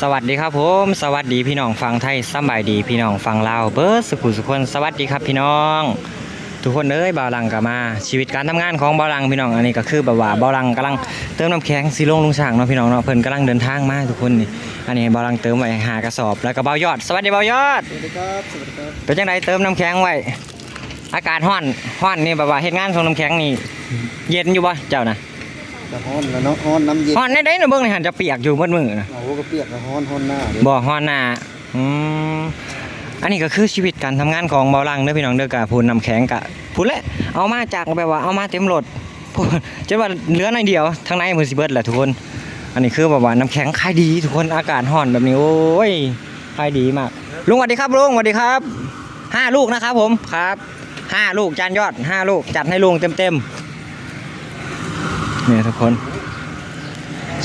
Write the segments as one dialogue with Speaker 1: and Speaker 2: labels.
Speaker 1: สวัสดีครับผม สวัสดีพี่น้องฟังไทยสำบายดีพี่น้องฟังลาวเบิร์ดสุขุสุขคนสวัสดีครับพี่น้อง ทุกคนเอ้ยบ่าวลังกลับมา ชีวิตการทำงานของบ่าวลังพี่น้องอันนี้ก็คือแบบว่าบ่าวลังกำลังเติมน้ำแข็งสีลงลุงช่างเนาะพี่น้องเนาะเพิ่นกำลังเดินทางมาทุกคนนี่อันนี้บ่าวลังเติมไว้หากระสอบแล้วก็บ่าวยอด สวัสดีบ่าวยอด
Speaker 2: สวัสดีครับสวัสดีครับ
Speaker 1: เป็นจังไดเติมน้ำแข็งไว้อากาศร้อนร้อนนี่แบบว่าเฮ็ดงานส่งน้ำแข็งนี่ เย็นอยู่บ่เจ้านะ
Speaker 2: จะฮ้อนแล้วเนาะฮ้อนน้ำเย็น
Speaker 1: ร้อนได้ได้นะเบิ่งนี่หันจะเปียกอยู่เบิดมื้อนะ
Speaker 2: โอ้โหก็เปียกแล้วฮ้อนฮ้อนหน้าเลย
Speaker 1: บ่ฮอนหน้าอืมอันนี้ก็คือชีวิตการทำงานของเบาลังเด้อพี่น้องเด้อกะพูนน้ำแข็งกะพูนแหละเอามาจากแบบว่าเอามาเต็มรถพูนจะว่าเหลือหน่อยเดียวทางในมือสิเบิดแหละทุกคน อันนี้คือแบบว่าน้ำแข็งขายดีทุกคนอากาศร้อนแบบนี้โอ้ยขายดีมากลุงสวัสดีครับลุงสวัสดีครับห้าลูกนะครับผมครับห้าลูกจานยอดห้าลูกจัดให้ลุงเต็มเต็มๆเนี่ยทุกคน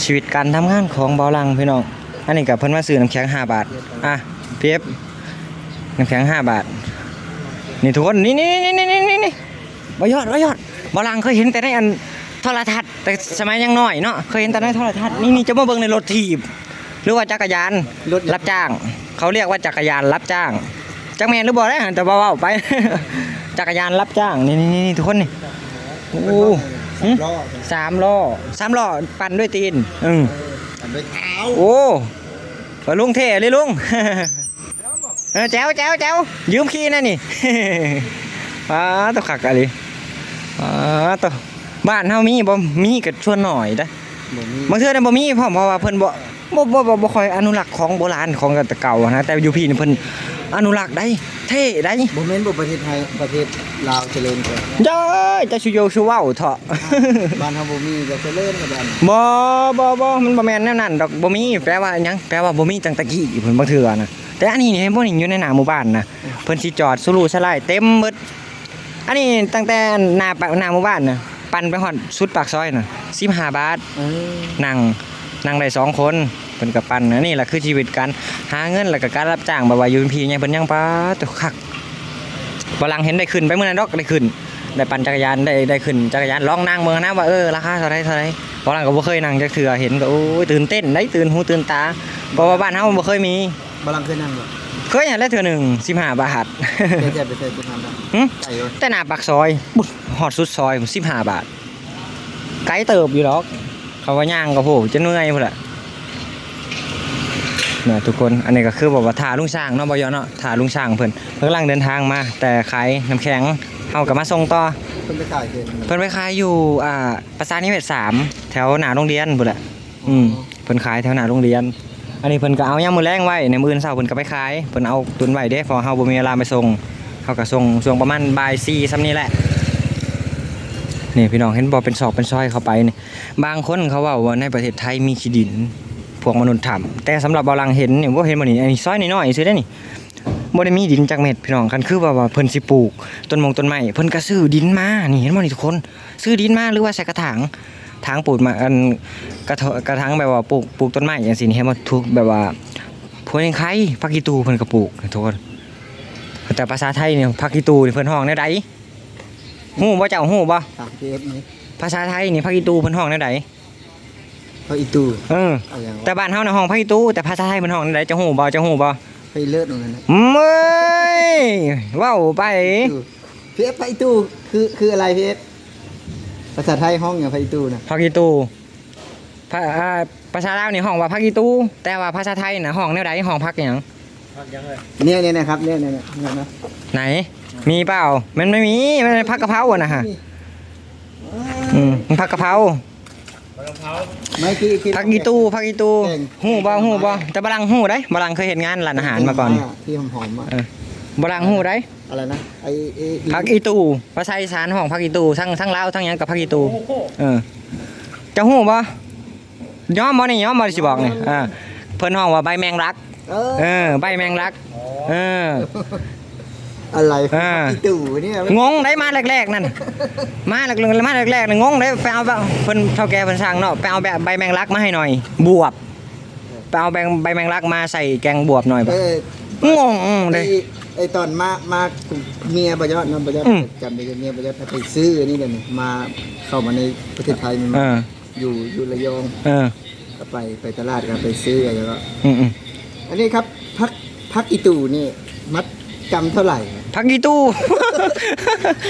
Speaker 1: ชีวิตการทำงานของเบาลังพี่น้อง อันนี้กับเพิ่นมาซื้อน้ำแข็ง5บาท อะเพียบน้ำแข็ง5บาท นี่ทุกคนนี่นี่นี่นี่นี่นี่นี่บ่ยอดบยอดเบาลังเคยเห็นแต่ในอันโทรทัศน์แต่สมัยยังน้อยเนาะเคยเห็นแต่ในโทรทัศน์นี่นี่จะมาเบิ่งในรถถีบ หรือว่าจักรยาน
Speaker 2: รถ
Speaker 1: รับจ้าง เขาเรียกว่าจักรยานรับจ้างจักรแมนหรือบ่ได้แต่เบาๆไป จักรยานรับจ้างนี่นี่นี่ทุกคนนี่โอ้ หึ
Speaker 2: ล้อ
Speaker 1: สามล้อสามล้อปั่นด้วยตีนอืม
Speaker 2: อันด้วยเท้า
Speaker 1: โอ้ไปลุงเท่เลยลุง เออแจ๋วแจ๋วแจ๋วยืมขี้นั่นนี่อ้าตัวขักอะไรอ้าตัวบ้านเฮามีบ่มีก็ชวนหน่อยเด้อ
Speaker 2: บ่มี
Speaker 1: บางเทื่อน่ะบ่มีเพราะเพราะว่าเพิ่นบ่บ่บ่บ่บ่ค่อยอนุรักษ์ของโบราณของแต่เก่านะแต่อยู่พี่นี่เพิ่น อนุรักษ์ได้เท่ได้
Speaker 2: บ่แม่นบ่ประเทศไทยประเทศลาวเจริญกว่า
Speaker 1: เจ้ยจะชูโยชูเว้าเถาะ
Speaker 2: บ้านเฮาบ่มีก็เจริญกว่าบ้าน
Speaker 1: บ่บ่บ่มันบ่แม่นแนวนั้นดอกบ่มีแปลว่าหยังแปลว่าบ่มีตั้งแต่กี้เพิ่นบ่เทื่อนะแต่อันนี้นี่เห็นบ่นี่อยู่ในหน้าหมู่บ้านนะเพิ่นสิจอดสุรุ่สลายเต็มหมดอันนี้ตั้งแต่หน้าปากหน้าหมู่บ้านน่ะปั่นไปฮอดสุดปากซอยน่ะ15บาท
Speaker 2: เออ
Speaker 1: นั่ง นั่งได้สองคนเพิ่นก็ปั่นนะนี่แหละคือชีวิตการหาเงินแล้วก็การรับจ้างแบบว่าอยู่เป็นพี่ยังเพิ่นยังปาตัวคักบ่ลังเห็นได้ขึ้นไปมื้อนั้นดอกได้ขึ้น ได้ปั่นจักรยานได้ได้ขึ้นจักรยานลองนั่งเมืองนะว่าเออราคาเท่าไรเท่าไรเพราะหลังก็บ่เคยนั่งจักเทื่อเห็นก็โอ้ยตื่นเต้นได้ตื่นหูตื่นตาเพราะว่าบ้านเฮาบ่เคยมี
Speaker 2: บ่ลังเคยนั่งบ่
Speaker 1: เคยเห็นแล้วเทื่อหนึ่ง15บาท
Speaker 2: แค่แค่ไปใส่ไปทำได้
Speaker 1: หึ
Speaker 2: ไก่เว้ย
Speaker 1: แต่หน้าปากซอยบุ๊ฮอดสุดซอย15บาท ไกลเติบอยู่ดอก เขาว่าย่างก็โหจะเหนื่อยพุ่นล่ะเนี่ยทุกคนอันนี้ก็คือบอกว่าถ่าลุงช่างเนาะบ่ยอเนาะถ่าลุงช่างเพิ่นเพิ่นกำลังเดินทางมา แต่ขายน้ำแข็งเฮาก็มาส่งต่อ
Speaker 2: เพิ่นไปขายเกิน
Speaker 1: เพิ่นไปขายอยู่อ่าประสานิเวศสามแถวหน้าโรงเรียนพุ่นแหละอืมเพิ่นขายแถวหน้าโรงเรียน อันนี้เพิ่นก็เอายามมื้อแรงไว้ในมื้ออื่นเช้าเพิ่นก็ไปขายเพิ่นเอาตุนไว้เด้เพอเฮาบ่มีเวลาไปส่งเฮาก็ส่งช่วงประมาณบ่าย4ซ้ำนี้แหละ นี่พี่น้องเห็นบ่เป็นซอกเป็นซอยเข้าไปนี่บางคนเขาว้าว่าในประเทศไทยมีขี้ดิน พวกมนุษย์ถ้ำแต่สำหรับบ่ลังเห็นเนี่บ่เห็นบ่นี่อันนี้ซอยน้อยๆซื่อเด้นี่บ่ได้มีดินจักเม็ดพี่น้องกันคือว่าว่าเพิ่นสิปลูกต้นมงต้นไม้เพิ่นก็ซื้อดินมานี่เห็นบ่นี่ทุกคน ซื้อดินมาหรือว่าใส่กระถางถางปลูกมาอันกระถกระถางแบบว่าปลูกปลูกต้นไม้อย่างสินี่ให้มันทุกแบบว่าพวกยังไข่ผักอีตูเพิ่นก็ปลูกทุกคนแต่ภาษาไทยเนี่ยผักอีตูเพิ่นห้องแนวใด ฮู้บ่เจ้าฮู้บ่
Speaker 2: ตามเกสนี่
Speaker 1: ภาษาไทยนี่ผักอีตูเพิ่นห้องแนวใด
Speaker 2: เฮาอีตู้
Speaker 1: เออ
Speaker 2: เอาอย่าง
Speaker 1: แต่บ้านเฮาน่ะห้องผักอีตูแต่ภาษาไทยเพิ่นห้องแนวใดเจ้าฮู้บ่เจ้าฮู้บ่
Speaker 2: ไปเลิศตรงนั้นนะ
Speaker 1: เมื่อยเว้าไป
Speaker 2: ตู้เพชรไปตู้คือคืออะไรเพชรภาษาไทยห้องอย่างไปตู้น่ะ
Speaker 1: ผักอีตูภาอ่าภาษาลาวนี่ห้องว่าผักอีตู แต่ว่าภาษาไทยน่ะห้องแนวใดห้องผักหยัง
Speaker 2: เนี่ยเนี่ยนะครับเนี่ยเนี่ยเนี่ยเนี่ยนะ
Speaker 1: ไหน มีเปล่า มันไม่มี มันเป็นผักกะเพราอะนะฮะ อืมมันผักกะเพรา
Speaker 2: ไม่คือคือ
Speaker 1: ผักอีตูผักอีตู
Speaker 2: แกง
Speaker 1: หู้บ่หู้บ่แต่บลังหู้ได้บลังเคยเห็นงานร้านอาหารมาก่อน
Speaker 2: ที่หอมๆอะ
Speaker 1: บลังหู้ได้
Speaker 2: อะไรนะไอไอ้
Speaker 1: ผักอีตูภาษาอีสานห้องผักอีตูทั้งทั้งลาวทั้งหยังกับผักอีตูเออจะหู้บ่ย้อมบ่นี่ย้อมบ่สิบอกนี่อ่าเพิ่นห้องว่าใบแมงลัก
Speaker 2: เออ
Speaker 1: เออ ใบแมงลัก เออ
Speaker 2: อะไร
Speaker 1: อ่า
Speaker 2: อีตู่เนี่ย
Speaker 1: งงได้มาแรกๆนั่น มาแรกๆมาแรกๆนั่นงงได้ไปเอาแบบเพิ่นเท่าแก่เพิ่นสั่งเนาะไปเอาแบบใบแมงลักมาให้หน่อย บวบไปเอาแบงใบแมงลักมาใส่แกงบวบหน่อย
Speaker 2: เอ
Speaker 1: ปะ
Speaker 2: อง
Speaker 1: งเล
Speaker 2: ไอยไอตอนมามาเมียประยอดนะประยอด
Speaker 1: อืม
Speaker 2: จำได้เมียประยอดไปซื้ออันนี่เดี๋ยวนี้มาเข้ามาในประเทศไทยนี่
Speaker 1: เอ
Speaker 2: มา
Speaker 1: อ
Speaker 2: อยู่อยู่ระยอง
Speaker 1: เออ
Speaker 2: กก็ไปไปตลาดก็ไปซื้ออะไรก็
Speaker 1: อืม
Speaker 2: อันนี้ครับพักพักอีตู่นี่มัดจำเท่าไหร่
Speaker 1: ๆพักกีตู้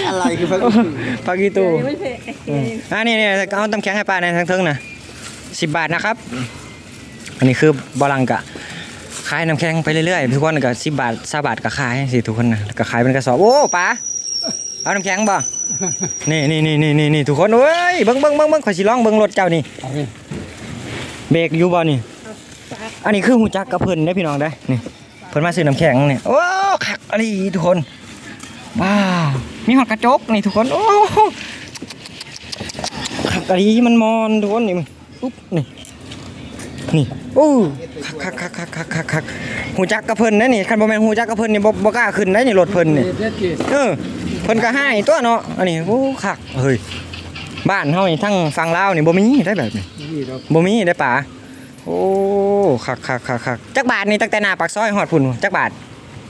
Speaker 2: อะไรคือพักอีตู่
Speaker 1: พักกีตู้
Speaker 3: ไม่เผ็ด
Speaker 1: อืมอ่านี่นี่เอาตำแข็งให้ป้าในทั้งเทิงนะสิบบาทนะครับ อันนี้คือบอลังกะขายน้ำแข็งไปเรื่อยๆทุกคนก็สิบบาทสาบาทก็ขายสิทุกคนนะก็ขายเป็นกระสอบโอ้ป้าเอาน้ำแข็งบ่นี่นี่นี่นี่นี่นี่ทุกคนเอ้ยเบิ้งเบิ้งเบิ้งเบิ้งข่อยสิลองเบิ้งรถเจ้านี่เบรกอยู่บ่นี่ อันนี้คือหูจักกับเพิ่นได้พี่น้องได้นี่เพิ่นมาซื้อน้ำแข็งเนี่โอ้คักอะไรทุกคนว้าวมีหอดกระจกนี่ทุกคนโอ้คักอะไรมันมอนทุกคนนี่มันอุ๊บนี่นี่โอ้คักคักคักคักคักคักหูจักกับเพิ่นนะนี่คันบ่แม่นหูจักกับเพิ่นนี่บ่บ่กล้าขึ้นได้นี่รถเพิ่นนี่เออเพิ่นก็ให้ตัวเนาะอันนี้โอ้คักเฮ้ยบ้านเฮานี่ทั้งฝั่งลาวนี่บ่มีได้แบบนี้บ่มีได้ป่า โอ้คักคักคักคักจักบาทนี่ตั้งแต่หน้าปากซอยหอดพุ่นจักบาท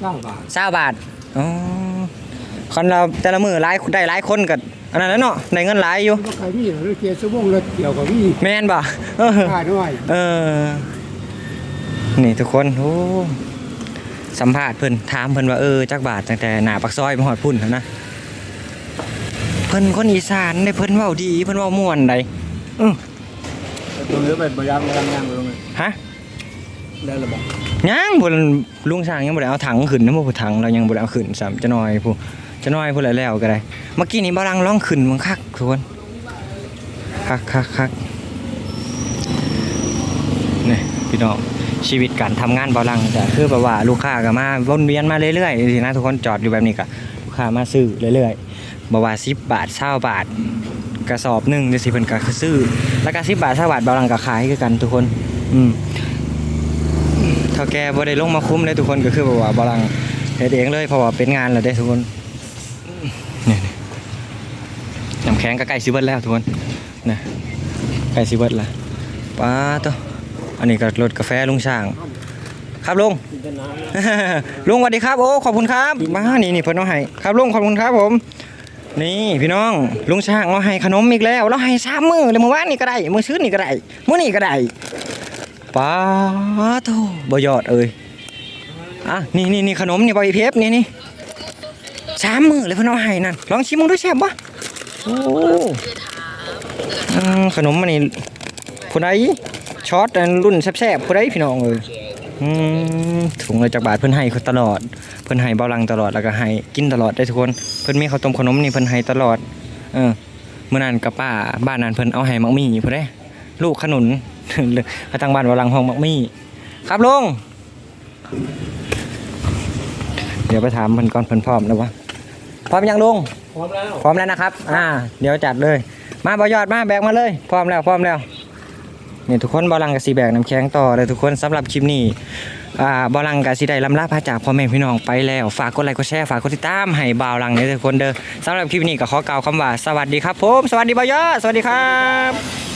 Speaker 4: เก้าบาท
Speaker 1: เศร้าบาทอ๋อคนเราแต่ละมือหลายได้หลายคนกับอันนั้นแหล้วเนาะได้เงินหลายอยู่
Speaker 4: ก็ใครมีหรือเกียร์สมงรถเกี่ยวกับมี
Speaker 1: แม่นบ่เออ
Speaker 4: ค่าด้วย
Speaker 1: เออนี่ทุกคนโอ้สัมภาษณ์เพิ่นถามเพิ่นว่าเออจักบาทตั้งแต่หน้าปากซอยมาหอดพุ่นหั้นนะเพิ่นคนอีสานได้เพิ่นเว้าดีเพิ่นเว้าม่วนใดอื้อ
Speaker 2: ตัวเนื้อไปบยางบยางยางไปลงเลย
Speaker 1: ฮะ
Speaker 2: ได้ระบอก
Speaker 1: ยังบ่ลุงช่างยังบ่ได้เอาถังขึ้นนะบ่ผู้ถังเรายังบ่ได้เอาขึ้นซ้ำจะน้อยผู้จะน้อยผู้แล้วแล้วก็ได้ เมื่อกี้นี้บ่ลังร้องขึ้นมันคักทุกคนคักคักคักนี่พี่น้องชีวิตการทำงานบ่ลังก็คือแบบว่าลูกค้าก็มาวนเวียนมาเรื่อยๆสินะทุกคนจอดอยู่แบบนี้ก็ลูกค้ามาซื้อเรื่อยๆบ่ว่า10บาท20บาท กระสอบหนึ่งจังซี่เพิ่นก็ซื้อแล้วก็10บาท20บาทบ่ลังก็ขายคือกันทุกคน อืมเท่าแกบ่ได้ลงมาคุ้มเลยทุกคนก็คือแบบว่าบาลังเฮ็ดเองเลยเพราะว่าเป็นงานแล้วเด้ทุกคนนี่นี่น้ำแข็งก็ใกล้สิเบิดแล้วทุกคนนะใกล้สิเบิดละป้าตัวอันนี้ก็รถกาแฟลุงช่าง ครับลุงลุงสวัสดีครับโอ้ขอบคุณครับมานี่นี่เพิ่นเอาให้ครับลุงขอบคุณครับผม นี่พี่น้องลุงช่างเอาให้ขนมอีกแล้วเราให้สามมือเลยเมื่อวานนี่ก็ได้มื้อซื้อนี่ก็ได้มื้อนี้ก็ได้ป้าโถบยอดเอ้ยอะนี่นี่นี่ขนมนี่ใบเพฟนี่นี่สามมือเลยพี่นเอาให้นั่นลองชิมมึงด้วยแซ่บปะโอ้ขนมมันนี่ผู้ใดช็อตรุ่นแซ่บๆผู้ใดพี่น้องเอ้ย อืมถุงเลยจากบาทเพิ่นให้เขาตลอด เพิ่นให้เบาลังตลอดแล้วก็ให้กินตลอดได้ทุกคน เพิ่นมีข้าวต้มขนมนี่เพิ่นให้ตลอด เออเมื่อนั้นกับป้าบ้านนั้นเพิ่นเอาให้มักมี่ผู้ใดลูกขนุนเขาตั้งบ้านวาลังห้องมักมี่ครับลุงเดี๋ยวไปถามเพิ่นก่อนเพิ่นพร้อมแล้ววะพร้อมยังลุง
Speaker 4: พร้อมแล้ว
Speaker 1: พร้อมแล้วนะครับ อ่า เดี๋ยวจัดเลย มาบอยอดมาแบกมาเลย พร้อมแล้วพร้อมแล้ว นี่ทุกคนบอลังกับสีแบกน้ำแข็งต่อเลยทุกคนสำหรับคลิปนี้อ่าบอลังกับสีได้ลำลาพาจากพ่อแม่พี่น้องไปแล้วฝากกดไลค์กดแชร์ฝากกดติดตามให้บาวลังเนี่ยทุกคนเด้อสำหรับคลิปนี้ก็ขอกล่าวคำว่าสวัสดีครับผมสวัสดีบอยอสวัสดีครับ